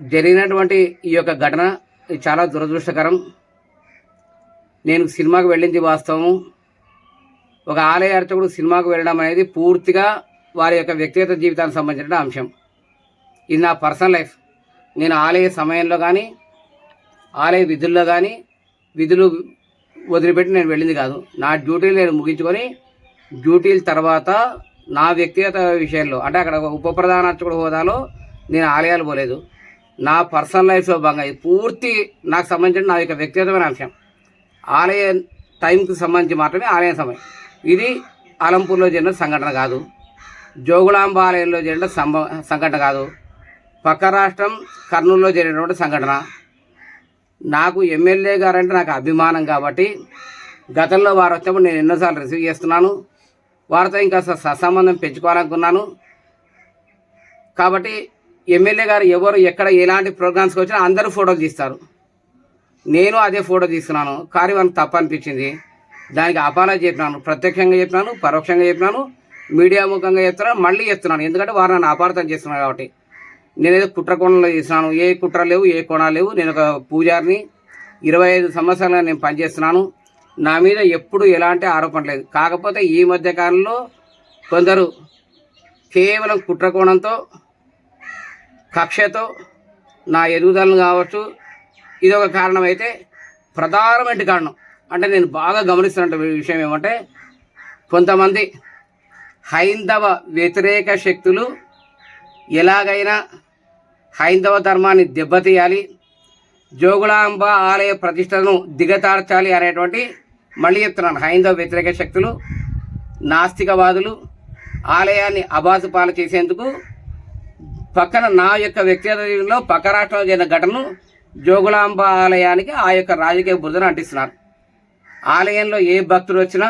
జరిగినటువంటి ఈ యొక్క ఘటన చాలా దురదృష్టకరం. నేను సినిమాకు వెళ్ళింది వాస్తవం ఒక ఆలయ అర్చకుడు సినిమాకు వెళ్ళడం అనేది పూర్తిగా వారి యొక్క వ్యక్తిగత జీవితానికి సంబంధించిన అంశం. ఇది నా పర్సనల్ లైఫ్. నేను ఆలయ సమయంలో కానీ ఆలయ విధుల్లో కానీ విధులు వదిలిపెట్టి నేను వెళ్ళింది కాదు. నా డ్యూటీలు నేను ముగించుకొని డ్యూటీల తర్వాత నా వ్యక్తిగత విషయంలో అంటే అక్కడ ఉప ప్రధాన అర్చకుడు హోదాలో నేను ఆలయాలు పోలేదు. నా పర్సనల్ లైఫ్లో భాగంగా ఇది పూర్తి నాకు సంబంధించిన నా యొక్క వ్యక్తిగతమైన అంశం. ఆలయ టైంకి సంబంధించి మాత్రమే ఆలయ సమయం. ఇది అలంపూర్లో జరిగిన సంఘటన కాదు. జోగులాంబ ఆలయంలో జరిగిన సంభ సంఘటన కాదు. పక్క రాష్ట్రం కర్నూలులో జరిగినటువంటి సంఘటన. నాకు ఎమ్మెల్యే గారంటే నాకు అభిమానం కాబట్టి గతంలో వారు వచ్చినప్పుడు నేను ఎన్నోసార్లు రిసీవ్ చేస్తున్నాను. వారితో ఇంకా సత్సంబంధం పెంచుకోవాలనుకున్నాను. కాబట్టి ఎమ్మెల్యే గారు ఎవరు ఎక్కడ ఎలాంటి ప్రోగ్రామ్స్కి వచ్చినా అందరూ ఫోటోలు తీస్తారు. నేను అదే ఫోటో తీసుకున్నాను కానీ వాళ్ళకి తప్పు అనిపించింది. దానికి అపాలజీ చెప్పినాను. ప్రత్యక్షంగా చెప్పినాను పరోక్షంగా చెప్పినాను మీడియా ముఖంగా చెప్తున్నాను మళ్ళీ చెప్తున్నాను. ఎందుకంటే వారు నన్ను అపార్థం చేస్తున్నాను కాబట్టి. నేనేదో కుట్ర కోణంలో ఏ కుట్ర లేవు ఏ కోణాలు లేవు. నేను ఒక పూజారిని. ఇరవై ఐదు సంవత్సరాలుగా నేను పనిచేస్తున్నాను. నా మీద ఎప్పుడు ఎలాంటి ఆరోపణ లేదు. కాకపోతే ఈ మధ్య కాలంలో కొందరు కేవలం కుట్ర కోణంతో కక్షతో నా ఎదుగుదలను కావచ్చు ఇది ఒక కారణం అయితే ప్రధానమైన కారణం. అంటే నేను బాగా గమనిస్తున్న విషయం ఏమంటే కొంతమంది హైందవ వ్యతిరేక శక్తులు ఎలాగైనా హైందవ ధర్మాన్ని దెబ్బతీయాలి జోగులాంబ ఆలయ ప్రతిష్టను దిగతార్చాలి అనేటువంటి మళ్ళీ చెప్తున్నాను. హైందవ వ్యతిరేక శక్తులు నాస్తికవాదులు ఆలయాన్ని అబాసుపాలు చేసేందుకు పక్కన నా యొక్క వ్యక్తిగతంలో పక్క రాష్ట్రంలో జరిగిన ఘటనను జోగులాంబ ఆలయానికి ఆ యొక్క రాజకీయ బురదను అంటిస్తున్నారు. ఆలయంలో ఏ భక్తులు వచ్చినా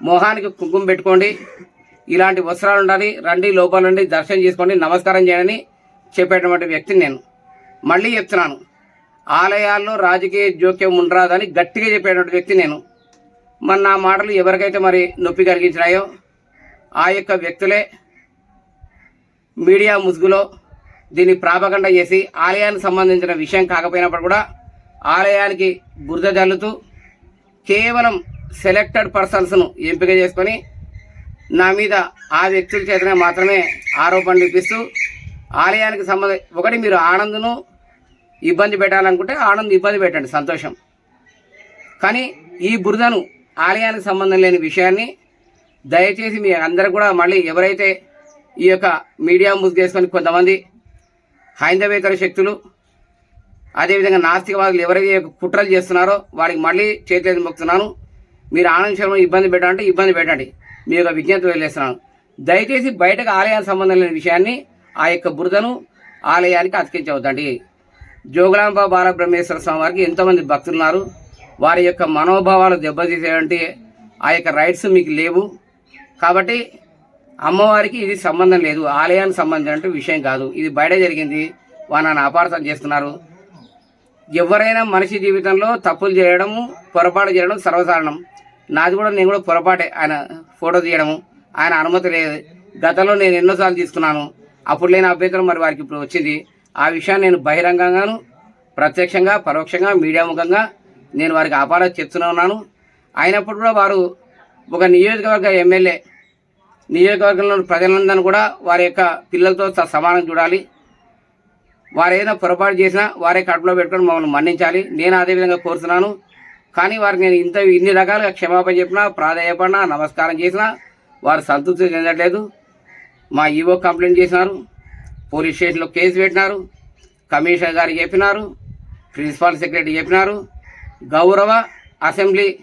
మొహానికి కుంకుమ పెట్టుకోండి ఇలాంటి వస్త్రాలు ఉండాలి రండి లోపల నుండి దర్శనం చేసుకోండి నమస్కారం చేయండి చెప్పేటువంటి వ్యక్తిని నేను. మళ్ళీ చెప్తున్నాను ఆలయాల్లో రాజకీయ జోక్యం ఉండరాదని గట్టిగా చెప్పేటువంటి వ్యక్తి నేను. మరి నా మాటలు ఎవరికైతే మరి నొప్పి కలిగించినాయో ఆ యొక్క వ్యక్తులే మీడియా ముసుగులో దీన్ని ప్రాపగండ చేసి ఆలయానికి సంబంధించిన విషయం కాకపోయినప్పుడు కూడా ఆలయానికి బురద జల్లుతూ కేవలం సెలెక్టెడ్ పర్సన్స్ను ఎంపిక చేసుకొని నా మీద ఆ వ్యక్తుల చేతనే మాత్రమే ఆరోపణలు ఇప్పిస్తూ ఆలయానికి సంబంధ ఒకటి మీరు ఆనందను ఇబ్బంది పెట్టాలనుకుంటే ఆనంద్ ఇబ్బంది పెట్టండి సంతోషం. కానీ ఈ బురదను ఆలయానికి సంబంధం లేని విషయాన్ని దయచేసి మీ అందరు కూడా మళ్ళీ ఎవరైతే ఈ యొక్క మీడియా ముసుగేసుకొని కొంతమంది హైందవేతర శక్తులు అదేవిధంగా నాస్తికవాదులు ఎవరైతే కుట్రలు చేస్తున్నారో వాడికి మళ్ళీ చేతులు మొక్కుతున్నాను. మీరు ఆనంద శర్మ ఇబ్బంది పెట్టాలంటే ఇబ్బంది పెట్టండి. మీ యొక్క విజ్ఞప్తి వదిలేస్తున్నాను. దయచేసి బయటకు ఆలయానికి సంబంధం లేని విషయాన్ని ఆ యొక్క బురదను ఆలయానికి అతికించవద్దండి. జోగులాంబ బాలబ్రహ్మేశ్వర స్వామి వారికి ఎంతోమంది భక్తులు ఉన్నారు వారి యొక్క మనోభావాలు దెబ్బతీసేటువంటి ఆ యొక్క రైట్స్ మీకు లేవు. కాబట్టి అమ్మవారికి ఇది సంబంధం లేదు. ఆలయానికి సంబంధించిన విషయం కాదు. ఇది బయట జరిగింది. వారు నన్ను అపార్థం చేస్తున్నారు. ఎవరైనా మనిషి జీవితంలో తప్పులు చేయడము పొరపాటు చేయడం సర్వసాధారణం. నాది కూడా నేను కూడా పొరపాటే. ఆయన ఫోటో తీయడము ఆయన అనుమతి లేదు. గతంలో నేను ఎన్నోసార్లు తీసుకున్నాను. అప్పుడు లేని అభ్యంతరం మరి వారికి ఇప్పుడు వచ్చింది. ఆ విషయాన్ని నేను బహిరంగంగాను ప్రత్యక్షంగా పరోక్షంగా మీడియా ముఖంగా నేను వారికి అపార చెప్తూనే ఉన్నాను. అయినప్పుడు కూడా వారు ఒక నియోజకవర్గ ఎమ్మెల్యే నియోజకవర్గంలో ప్రజలందరూ కూడా వారి యొక్క పిల్లలతో స- సమానం చూడాలి. వారు ఏదైనా పొరపాటు చేసినా వారే కడుపులో పెట్టుకొని మమ్మల్ని మన్నించాలి. నేను అదే విధంగా కోరుతున్నాను. కానీ వారికి నేను ఇంత ఇన్ని రకాలుగా క్షమాపణ చెప్పినా ప్రాధాయపడినా నమస్కారం చేసినా వారు సంతృప్తి చెందట్లేదు. మా ఈవో కంప్లైంట్ చేసినారు. పోలీస్ స్టేషన్లో కేసు పెట్టినారు. కమిషనర్ గారికి చెప్పినారు. ప్రిన్సిపాల్ సెక్రటరీ చెప్పినారు. గౌరవ అసెంబ్లీ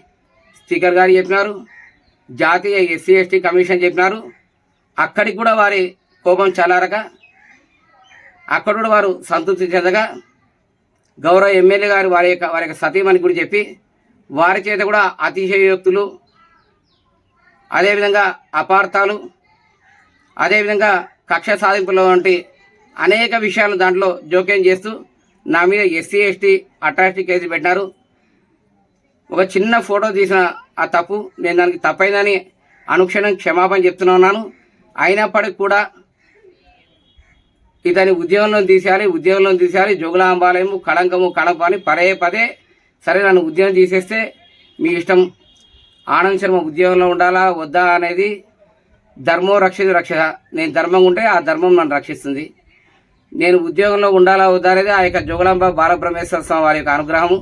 స్పీకర్ గారు చెప్పినారు. జాతీయ ఎస్సీ ఎస్టీ కమిషన్ చెప్పినారు. అక్కడికి కూడా వారి కోపం చల్లారక అక్కడ కూడా వారు సంతృప్తి చెందగా గౌరవ ఎమ్మెల్యే గారు వారి యొక్క వారి యొక్క సతీమణి కూడా చెప్పి వారి చేత కూడా అతిశయోక్తులు అదేవిధంగా అపార్థాలు అదేవిధంగా కక్ష సాధింపుల వంటి అనేక విషయాలు దాంట్లో జోక్యం చేస్తూ నా మీద ఎస్సీ ఎస్టీ అట్రాసిటీ కేసు పెట్టినారు. ఒక చిన్న ఫోటో తీసిన ఆ తప్పు నేను దానికి తప్పైందని అనుక్షణం క్షమాపణ చెప్తున్నాను ఉన్నాను. అయినప్పటికీ కూడా ఇతని ఉద్యోగంలో తీసేయాలి ఉద్యోగంలో తీసేయాలి. జోగులాంబాలయము కళంకము కడప అని పదే పదే సరే నన్ను ఉద్యోగం తీసేస్తే మీ ఇష్టం. ఆనంద్ శర్మ ఉద్యోగంలో ఉండాలా వద్దా అనేది ధర్మం రక్షిత రక్ష నేను ధర్మం ఉంటే ఆ ధర్మం నన్ను రక్షిస్తుంది. నేను ఉద్యోగంలో ఉండాలా వద్దా అనేది ఆ యొక్క జోగులాంబ బాలబ్రహ్మేశ్వర స్వామి వారి యొక్క అనుగ్రహము.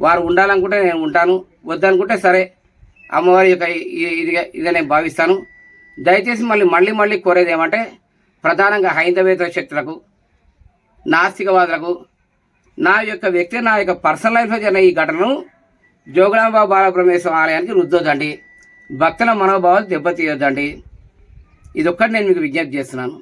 వారు ఉండాలనుకుంటే నేను ఉంటాను వద్దనుకుంటే సరే. అమ్మవారి యొక్క ఇదిగా ఇదే నేను భావిస్తాను. దయచేసి మళ్ళీ మళ్ళీ మళ్ళీ కోరేది ఏమంటే ప్రధానంగా హైందవేతర శక్తులకు నాస్తికవాదులకు నా యొక్క వ్యక్తి నా యొక్క పర్సనల్ లైఫ్లో జరిగిన ఈ ఘటనను జోగులాంబ బాలబ్రహ్మేశ్వర ఆలయానికి రుద్దొద్దండి. భక్తుల మనోభావాలు దెబ్బతీయొద్దండి. ఇదొక్కటి నేను మీకు విజ్ఞప్తి చేస్తున్నాను.